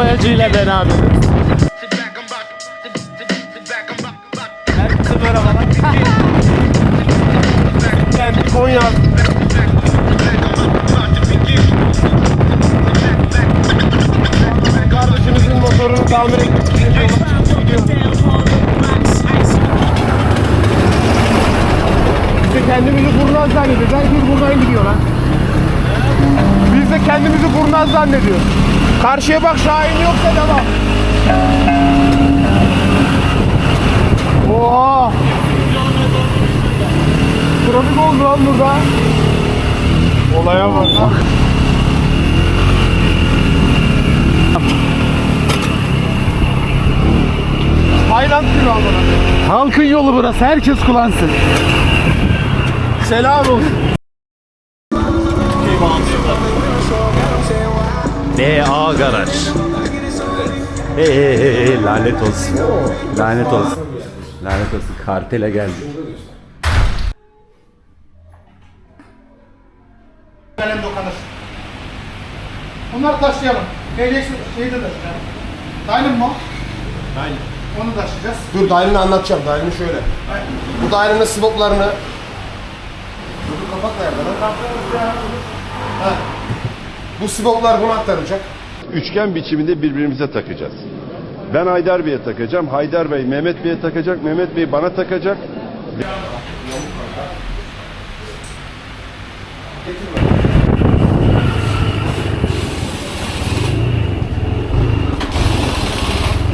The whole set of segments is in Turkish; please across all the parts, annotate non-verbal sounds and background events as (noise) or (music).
boyacıyla beraber. Herkese merhabalar. ben Konya. Kardeşimizin motorunu tamir etmek kendimizi kurnaz zannediyoruz. Herkes buradan gidiyor lan. Biz de kendimizi kurnaz zannediyoruz. Karşıya bak Şahin yoksa devam. Oha! Trafik oldu lan burada. Olaya bak. Tayland gibi amına. Halkın yolu burası. Herkes kullansın. Selam olsun. BA Garaj. Hey hey hey hey lanet olsun. Lanet olsun. Lanet olsun. Kartele geldi. kalem dokanır. Bunları taşıyalım. Gelecek şeyde de. Dailin mi o? Dailin. Onu taşıyacağız. Dur dairini anlatacağım. Dairini şöyle. Bu dairenin swaplarını Dur kapak nerede lan? Ha. Bu swaplar buna aktarılacak. üçgen biçiminde birbirimize takacağız. Ben Haydar Bey'e takacağım. Haydar Bey Mehmet Bey'e takacak. Mehmet Bey bana takacak.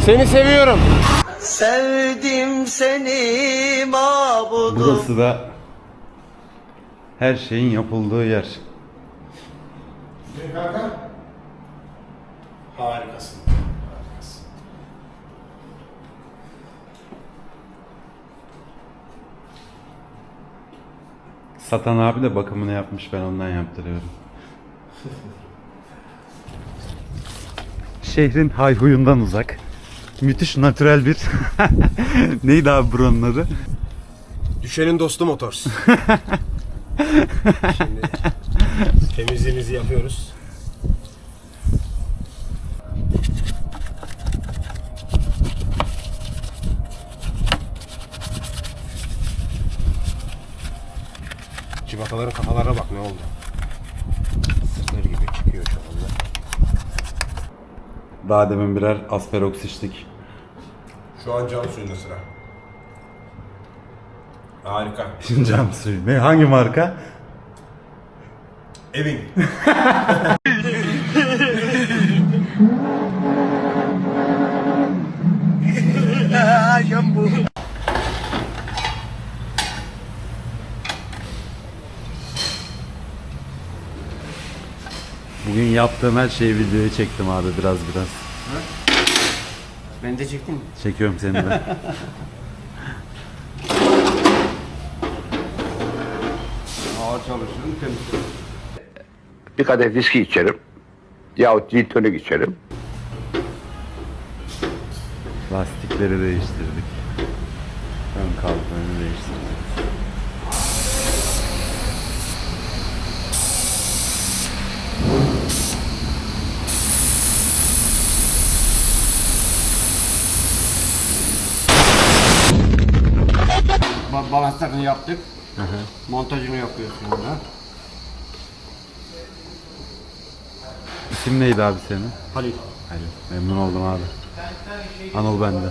Seni seviyorum. Sevdim seni mabudum Burası da her şeyin yapıldığı yer. Harikasın. Satan abi de bakımını yapmış ben ondan yaptırıyorum. Şehrin hayhuyundan uzak. Müthiş natürel bir... (laughs) Neydi abi buranın adı? Düşenin dostu Motors. (laughs) Şimdi temizliğimizi yapıyoruz. Civataların kafalarına bak ne oldu. Sırtır gibi çıkıyor şu anda. Daha demin birer asperoks içtik. Şu an cam suyunda sıra. Harika. (laughs) Cam suyu. Ne? Hangi marka? Evin. (laughs) Bugün yaptığım her şeyi videoya çektim abi biraz biraz. Ben de çektim mi? Çekiyorum seni de. (laughs) bir kadeh viski içerim. Yahut gin tonik içerim. Lastikleri değiştirdik. Ön kalkmanı değiştirdik. Ba- Balanslarını yaptık. Montajını yapıyoruz şu anda. İsim neydi abi senin? Halil. Halil. Memnun oldum abi. Anıl bende.